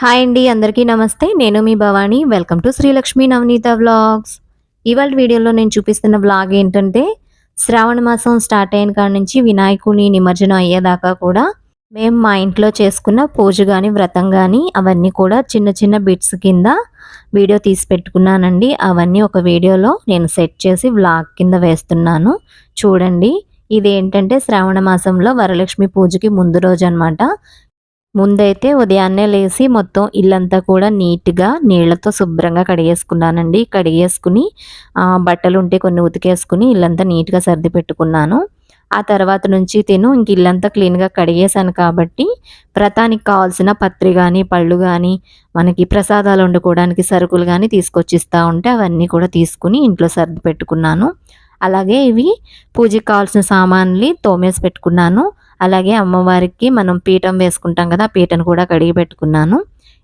Hi అండి అందరికీ నమస్తే. నేను మీ Bhavani. Welcome to Srilakshmi Navaneeta vlogs ఇవాళ వీడియోలో నేను చూపిస్తున్న వ్లాగ్ ఏంటంటే శ్రావణ మాసం స్టార్ట్ అయిన కాడ నుంచి వినాయకుని నిమజ్జనం అయ్యేదాకా కూడా మేము మా ఇంట్లో చేసుకున్న పూజ కానీ వ్రతం కానీ అవన్నీ కూడా చిన్న చిన్న బిట్స్ కింద వీడియో తీసి పెట్టుకున్నానండి. అవన్నీ ఒక వీడియోలో నేను సెట్ చేసి వ్లాగ్ కింద వేస్తున్నాను. చూడండి ఇది ఏంటంటే శ్రావణ మాసంలో వరలక్ష్మి పూజకి ముందు రోజు అనమాట ముందైతే ఉదయాన్నే లేసి మొత్తం ఇల్లంతా కూడా నీట్గా నీళ్ళతో శుభ్రంగా కడిగేసుకున్నానండి. కడిగేసుకుని బట్టలు ఉంటే కొన్ని ఉతికేసుకుని ఇల్లంతా నీట్గా సర్ది పెట్టుకున్నాను. ఆ తర్వాత నుంచి తిను ఇంక ఇల్లంతా క్లీన్గా కడిగేశాను కాబట్టి ప్రతానికి కావాల్సిన పత్రి కానీ పళ్ళు కానీ మనకి ప్రసాదాలు వండుకోవడానికి సరుకులు కానీ తీసుకొచ్చిస్తూ ఉంటే అవన్నీ కూడా తీసుకుని ఇంట్లో సర్ది పెట్టుకున్నాను. అలాగే ఇవి పూజకి కావాల్సిన సామాన్లు తోమేసి పెట్టుకున్నాను. అలాగే అమ్మవారికి మనం పీఠం వేసుకుంటాం కదా ఆ పీఠను కూడా కడిగి పెట్టుకున్నాను.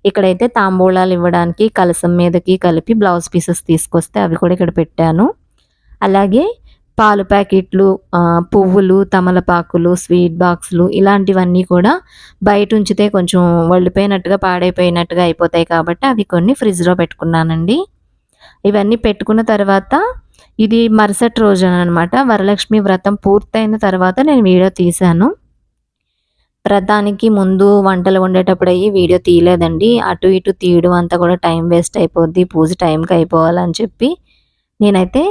ఇక్కడైతే తాంబూలాలు ఇవ్వడానికి కలసం మీదకి కలిపి బ్లౌజ్ పీసెస్ తీసుకొస్తే అవి కూడా ఇక్కడ పెట్టాను. అలాగే పాలు ప్యాకెట్లు పువ్వులు తమలపాకులు స్వీట్ బాక్సులు ఇలాంటివన్నీ కూడా బయట ఉంచితే కొంచెం వళ్ళిపోయినట్టుగా పాడైపోయినట్టుగా అయిపోతాయి కాబట్టి అవి కొన్ని ఫ్రిడ్జ్లో పెట్టుకున్నానండి. ఇవన్నీ పెట్టుకున్న తర్వాత ఇది మరుసటి రోజు అనమాట. వరలక్ష్మి వ్రతం పూర్తయిన తర్వాత నేను వీడియో తీశాను. వ్రతానికి ముందు వంటలు వండేటప్పుడు అయ్యి వీడియో తీయలేదండి. అటు ఇటు తీయడం అంతా కూడా టైం వేస్ట్ అయిపోద్ది. పూజ టైంకి అయిపోవాలని చెప్పి నేనైతే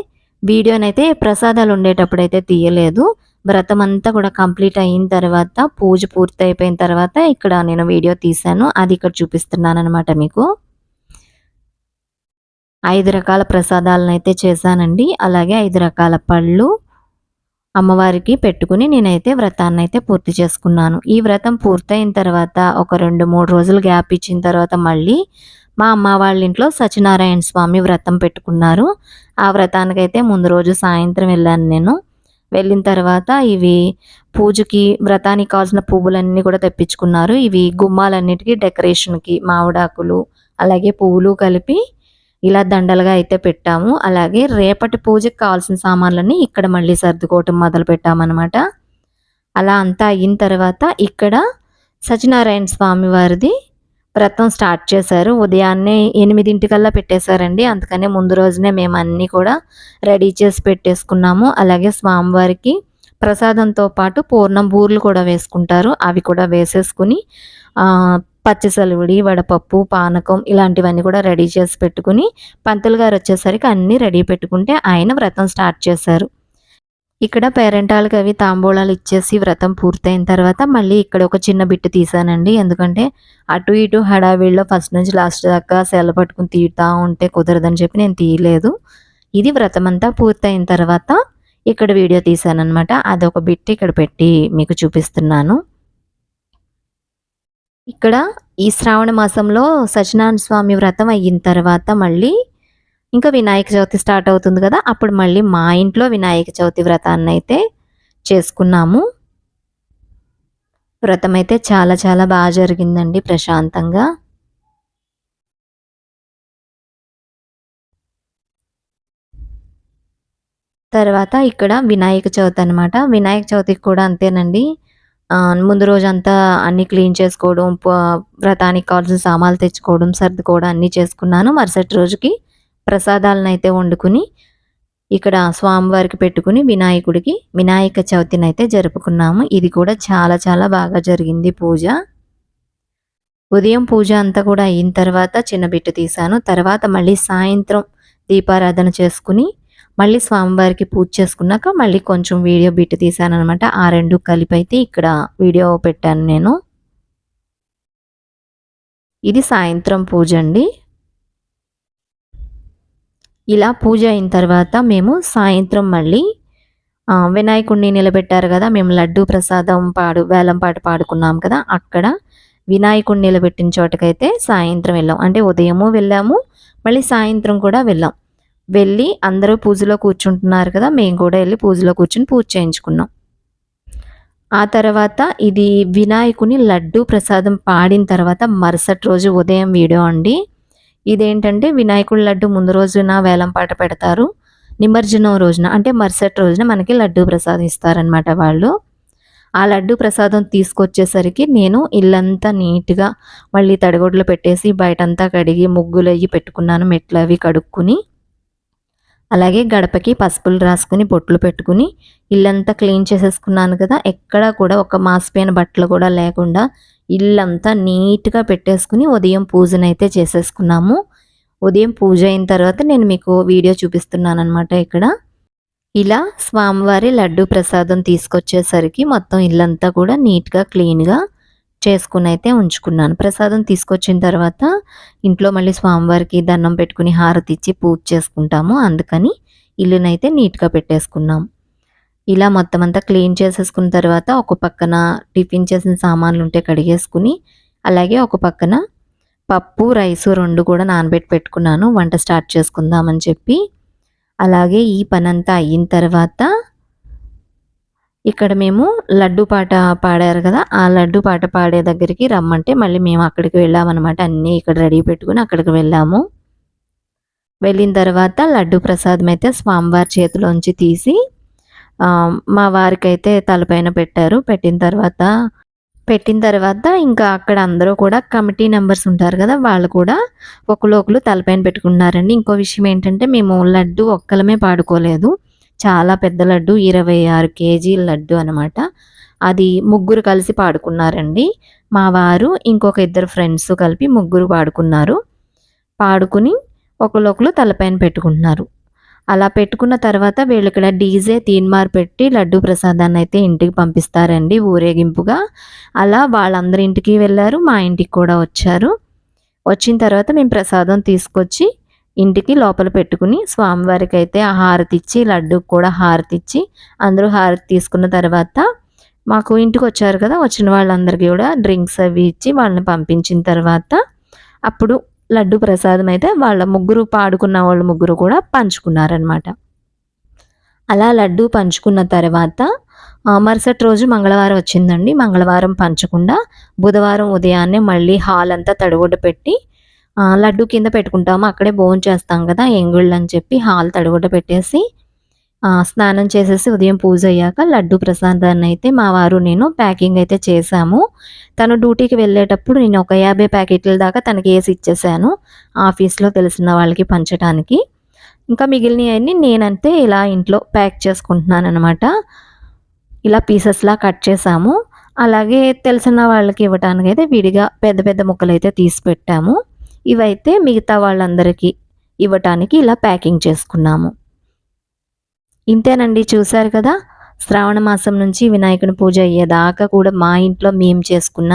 వీడియోనైతే ప్రసాదాలు ఉండేటప్పుడు అయితే తీయలేదు. వ్రతం అంతా కూడా కంప్లీట్ అయిన తర్వాత పూజ పూర్తి అయిపోయిన తర్వాత ఇక్కడ నేను వీడియో తీశాను. అది ఇక్కడ చూపిస్తున్నాను అనమాట మీకు. ఐదు రకాల ప్రసాదాలను అయితే చేశానండి. అలాగే ఐదు రకాల పళ్ళు అమ్మవారికి పెట్టుకుని నేనైతే వ్రతాన్ని అయితే పూర్తి చేసుకున్నాను. ఈ వ్రతం పూర్తయిన తర్వాత ఒక రెండు మూడు రోజులు గ్యాప్ ఇచ్చిన తర్వాత మళ్ళీ మా అమ్మ వాళ్ళ ఇంట్లో సత్యనారాయణ స్వామి వ్రతం పెట్టుకున్నారు. ఆ వ్రతానికైతే ముందు రోజు సాయంత్రం వెళ్ళాను నేను. వెళ్ళిన తర్వాత ఇవి పూజకి వ్రతానికి కావాల్సిన పువ్వులన్నీ కూడా తెప్పించుకున్నారు. ఇవి గుమ్మాలన్నిటికీ డెకరేషన్కి మామిడాకులు అలాగే పువ్వులు కలిపి ఇలా దండలుగా అయితే పెట్టాము. అలాగే రేపటి పూజకి కావాల్సిన సామాన్లన్నీ ఇక్కడ మళ్ళీ సర్దుకోవటం మొదలు పెట్టామన్నమాట. అలా అంతా అయిన తర్వాత ఇక్కడ సత్యనారాయణ స్వామి వారిది వ్రతం స్టార్ట్ చేశారు. ఉదయాన్నే ఎనిమిదింటికల్లా పెట్టేశారండి. అందుకనే ముందు రోజునే మేము అన్నీ కూడా రెడీ చేసి పెట్టేసుకున్నాము. అలాగే స్వామివారికి ప్రసాదంతో పాటు పూర్ణం బూర్లు కూడా వేసుకుంటారు. అవి కూడా వేసేసుకుని పచ్చిసలువుడి వడపప్పు పానకం ఇలాంటివన్నీ కూడా రెడీ చేసి పెట్టుకుని పంతులు గారు వచ్చేసరికి అన్నీ రెడీ పెట్టుకుంటే ఆయన వ్రతం స్టార్ట్ చేశారు. ఇక్కడ పేరెంటాళ్ళకి అవి తాంబూలాలు ఇచ్చేసి వ్రతం పూర్తయిన తర్వాత మళ్ళీ ఇక్కడ ఒక చిన్న బిట్టు తీసానండి ఎందుకంటే అటు ఇటు హడావిడిలో ఫస్ట్ నుంచి లాస్ట్ దాకా సెల పట్టుకుని తీరుతా ఉంటే కుదరదని చెప్పి నేను తీయలేదు. ఇది వ్రతం అంతా పూర్తయిన తర్వాత ఇక్కడ వీడియో తీసానమాట అదొక బిట్ ఇక్కడ పెట్టి మీకు చూపిస్తున్నాను. ఇక్కడ ఈ శ్రావణ మాసంలో సత్యనారాయణ స్వామి వ్రతం అయిన తర్వాత మళ్ళీ ఇంకా వినాయక చవితి స్టార్ట్ అవుతుంది కదా అప్పుడు మళ్ళీ మా ఇంట్లో వినాయక చవితి వ్రతాన్ని అయితే చేసుకున్నాము. వ్రతం అయితే చాలా చాలా బాగా జరిగిందండి ప్రశాంతంగా. తర్వాత ఇక్కడ వినాయక చవితి అనమాట వినాయక చవితికి కూడా అంతేనండి. ముందు రోజు అంతా క్లీన్ చేసుకోవడం వ్రతానికి కావాల్సిన సామాన్లు తెచ్చుకోవడం సర్దుకోవడం అన్నీ చేసుకున్నాను. మరుసటి రోజుకి ప్రసాదాలను అయితే వండుకుని ఇక్కడ స్వామివారికి పెట్టుకుని వినాయకుడికి వినాయక చవితిని అయితే జరుపుకున్నాము. ఇది కూడా చాలా చాలా బాగా జరిగింది పూజ. ఉదయం పూజ అంతా కూడా అయిన తర్వాత చిన్న బిట్టు తీశాను తర్వాత మళ్ళీ సాయంత్రం దీపారాధన చేసుకుని మళ్ళీ స్వామివారికి పూజ చేసుకున్నాక మళ్ళీ కొంచెం వీడియో బిట్ తీశాను అనమాట ఆ రెండు కలిపి అయితే ఇక్కడ వీడియో పెట్టాను నేను. ఇది సాయంత్రం పూజ అండి. ఇలా పూజ అయిన తర్వాత మేము సాయంత్రం మళ్ళీ వినాయకుడిని నిలబెట్టారు కదా మేము లడ్డు ప్రసాదం పాడు వేలం పాట పాడుకున్నాం కదా అక్కడ వినాయకుడిని నిలబెట్టిన చోటకైతే సాయంత్రం వెళ్ళాం. అంటే ఉదయము వెళ్ళాము మళ్ళీ సాయంత్రం కూడా వెళ్ళాం. వెళ్ళి అందరూ పూజలో కూర్చుంటున్నారు కదా మేము కూడా వెళ్ళి పూజలో కూర్చుని పూజ చేయించుకున్నాం. ఆ తర్వాత ఇది వినాయకుని లడ్డు ప్రసాదం పాడిన తర్వాత మరుసటి రోజు ఉదయం వీడియో అండి. ఇదేంటంటే వినాయకుడి లడ్డు ముందు రోజున వేలం పాట పెడతారు. నిమజ్జనం రోజున అంటే మరుసటి రోజున మనకి లడ్డు ప్రసాదం ఇస్తారనమాట వాళ్ళు. ఆ లడ్డు ప్రసాదం తీసుకొచ్చేసరికి నేను ఇల్లంతా నీట్గా మళ్ళీ తడిగొడ్లు పెట్టేసి బయటంతా కడిగి ముగ్గులు అయ్యి పెట్టుకున్నాను మెట్లు అవి కడుక్కుని. అలాగే గడపకి పసుపులు రాసుకుని బొట్లు పెట్టుకుని ఇల్లంతా క్లీన్ చేసేసుకున్నాను కదా. ఎక్కడా కూడా ఒక మాసిపోయిన బట్టలు కూడా లేకుండా ఇల్లంతా నీట్గా పెట్టేసుకుని ఉదయం పూజనైతే చేసేసుకున్నాము. ఉదయం పూజ అయిన తర్వాత నేను మీకు వీడియో చూపిస్తున్నాను అనమాట ఇక్కడ. ఇలా స్వామివారి లడ్డు ప్రసాదం తీసుకొచ్చేసరికి మొత్తం ఇల్లంతా కూడా నీట్గా క్లీన్గా చేసుకుని అయితే ఉంచుకున్నాను. ప్రసాదం తీసుకొచ్చిన తర్వాత ఇంట్లో మళ్ళీ స్వామివారికి దండం పెట్టుకుని హారతి ఇచ్చి పూజ చేసుకుంటాము. అందుకని ఇల్లునైతే నీట్గా పెట్టేసుకున్నాం. ఇలా మొత్తం అంతా క్లీన్ చేసేసుకున్న తర్వాత ఒక పక్కన టిఫిన్ చేసిన సామాన్లు ఉంటే కడిగేసుకుని అలాగే ఒక పక్కన పప్పు రైసు రెండు కూడా నానబెట్టి పెట్టుకున్నాను. వంట స్టార్ట్ చేసుకుందామని చెప్పి. అలాగే ఈ పనంతా అయిన తర్వాత ఇక్కడ మేము లడ్డు పాట పాడారు కదా ఆ లడ్డు పాట పాడే దగ్గరికి రమ్మంటే మళ్ళీ మేము అక్కడికి వెళ్ళామన్నమాట. అన్నీ ఇక్కడ రెడీ పెట్టుకుని అక్కడికి వెళ్ళాము. వెళ్ళిన తర్వాత లడ్డు ప్రసాదం అయితే స్వామివారి చేతిలోంచి తీసి మా వారికైతే తలపైన పెట్టారు. పెట్టిన తర్వాత పెట్టిన తర్వాత ఇంకా అక్కడ అందరూ కూడా కమిటీ మెంబర్స్ ఉంటారు కదా వాళ్ళు కూడా ఒకరు ఒకరు తలపైన పెట్టుకున్నారండి ఇంకో విషయం ఏంటంటే మేము లడ్డు ఒక్కలమే పాడుకోలేదు. చాలా పెద్ద లడ్డు ఇరవై ఆరు కేజీల లడ్డు అనమాట అది ముగ్గురు కలిసి పాడుకున్నారండి. మా వారు ఇంకొక ఇద్దరు ఫ్రెండ్స్ కలిపి ముగ్గురు పాడుకున్నారు. పాడుకుని ఒకరు తలపైన పెట్టుకుంటున్నారు. అలా పెట్టుకున్న తర్వాత వీళ్ళు ఇక్కడ డీజే తీన్మార్ పెట్టి లడ్డు ప్రసాదాన్ని అయితే ఇంటికి పంపిస్తారండి ఊరేగింపుగా. అలా వాళ్ళందరి ఇంటికి వెళ్ళారు మా ఇంటికి కూడా వచ్చారు. వచ్చిన తర్వాత మేము ప్రసాదం తీసుకొచ్చి ఇంటికి లోపల పెట్టుకుని స్వామివారికి అయితే హారతి ఇచ్చి లడ్డు కూడా హారతి ఇచ్చి అందరూ హారతి తీసుకున్న తర్వాత మాకు ఇంటికి వచ్చారు కదా వచ్చిన వాళ్ళందరికీ కూడా డ్రింక్స్ అవి ఇచ్చి వాళ్ళని పంపించిన తర్వాత అప్పుడు లడ్డు ప్రసాదం అయితే వాళ్ళ ముగ్గురు పాడుకున్న వాళ్ళు ముగ్గురు కూడా పంచుకున్నారనమాట అలా లడ్డు పంచుకున్న తర్వాత మరుసటి రోజు మంగళవారం వచ్చిందండి. మంగళవారం పంచకుండా బుధవారం ఉదయాన్నే మళ్ళీ హాల్ అంతా తడిగుడ్డ పెట్టి లడ్డు కింద పెట్టుకుంటాము. అక్కడే భోజనం చేస్తాం కదా ఎంగుళ్ళు అని చెప్పి హాల్ తడిగుడ్డ పెట్టేసి స్నానం చేసేసి ఉదయం పూజ అయ్యాక లడ్డు ప్రసాదాన్ని అయితే మా వారు నేను ప్యాకింగ్ అయితే చేశాము. తను డ్యూటీకి వెళ్ళేటప్పుడు నేను ఒక యాభై ప్యాకెట్ల దాకా తనకి వేసి ఇచ్చేసాను ఆఫీస్లో తెలిసిన వాళ్ళకి పంచడానికి. ఇంకా మిగిలినవన్నీ నేనంతే ఇలా ఇంట్లో ప్యాక్ చేసుకుంటున్నాను అనమాట ఇలా పీసెస్లా కట్ చేసాము అలాగే తెలిసిన వాళ్ళకి ఇవ్వటానికి అయితే విడిగా పెద్ద పెద్ద ముక్కలు అయితే తీసి పెట్టాము. ఇవైతే మిగతా వాళ్ళందరికీ ఇవ్వటానికి ఇలా ప్యాకింగ్ చేసుకున్నాము. ఇంతేనండి చూశారు కదా? శ్రావణ మాసం నుంచి వినాయకుని పూజ అయ్యేదాకా కూడా మా ఇంట్లో మేము చేసుకున్న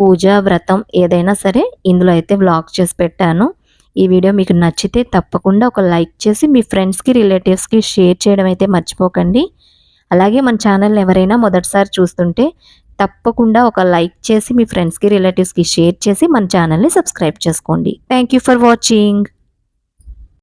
పూజ వ్రతం ఏదైనా సరే ఇందులో అయితే వ్లాగ్ చేసి పెట్టాను. ఈ వీడియో మీకు నచ్చితే తప్పకుండా ఒక లైక్ చేసి మీ ఫ్రెండ్స్కి రిలేటివ్స్కి షేర్ చేయడం అయితే మర్చిపోకండి. అలాగే మన ఛానల్ ఎవరైనా మొదటిసారి చూస్తుంటే తప్పకుండా ఒక లైక్ చేసి మీ ఫ్రెండ్స్కి రిలేటివ్స్కి షేర్ చేసి మన ఛానల్ని సబ్స్క్రైబ్ చేసుకోండి. Thank you for watching.